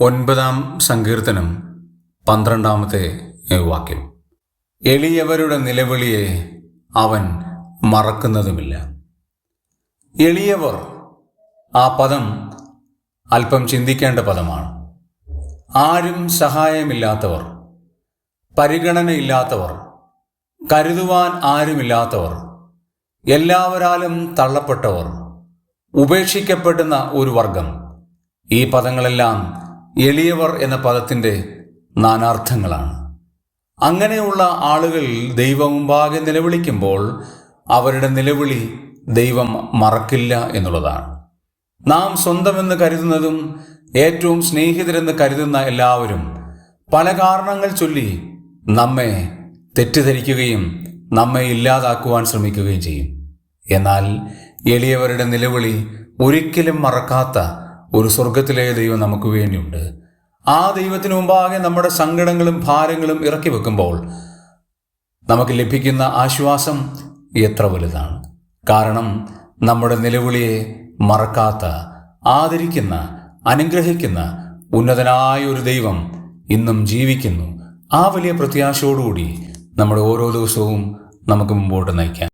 ഒൻപതാം സങ്കീർത്തനം പന്ത്രണ്ടാമത്തെ വാക്യം. എളിയവരുടെ നിലവിളിയെ അവൻ മറക്കുന്നതുമില്ല. എളിയവർ ആ പദം അല്പം ചിന്തിക്കേണ്ട പദമാണ്. ആരും സഹായമില്ലാത്തവർ പരിഗണനയില്ലാത്തവർ കരുതുവാൻ ആരുമില്ലാത്തവർ എല്ലാവരാലും തള്ളപ്പെട്ടവർ ഉപേക്ഷിക്കപ്പെടുന്ന ഒരു വർഗം. ഈ പദങ്ങളെല്ലാം എളിയവർ എന്ന പദത്തിന്റെ നാനാർത്ഥങ്ങളാണ്. അങ്ങനെയുള്ള ആളുകൾ ദൈവമുമ്പാകെ നിലവിളിക്കുമ്പോൾ അവരുടെ നിലവിളി ദൈവം മറക്കില്ല എന്നുള്ളതാണ്. നാം സ്വന്തമെന്ന് കരുതുന്നതും ഏറ്റവും സ്നേഹിതരെന്ന് കരുതുന്ന എല്ലാവരും പല കാരണങ്ങൾ ചൊല്ലി നമ്മെ തെറ്റിദ്ധരിക്കുകയും നമ്മെ ഇല്ലാതാക്കുവാൻ ശ്രമിക്കുകയും ചെയ്യും. എന്നാൽ എളിയവരുടെ നിലവിളി ഒരിക്കലും മറക്കാത്ത ഒരു സ്വർഗത്തിലെ ദൈവം നമുക്ക് വേണ്ടിയുണ്ട്. ആ ദൈവത്തിന് മുമ്പാകെ നമ്മുടെ സങ്കടങ്ങളും ഭാരങ്ങളും ഇറക്കി വെക്കുമ്പോൾ നമുക്ക് ലഭിക്കുന്ന ആശ്വാസം എത്ര വലുതാണ്. കാരണം നമ്മുടെ നിലവിളിയെ മറക്കാത്ത ആദരിക്കുന്ന അനുഗ്രഹിക്കുന്ന ഉന്നതനായ ഒരു ദൈവം ഇന്നും ജീവിക്കുന്നു. ആ വലിയ പ്രത്യാശയോടുകൂടി നമ്മുടെ ഓരോ ദിവസവും നമുക്ക് മുമ്പോട്ട് നയിക്കാം.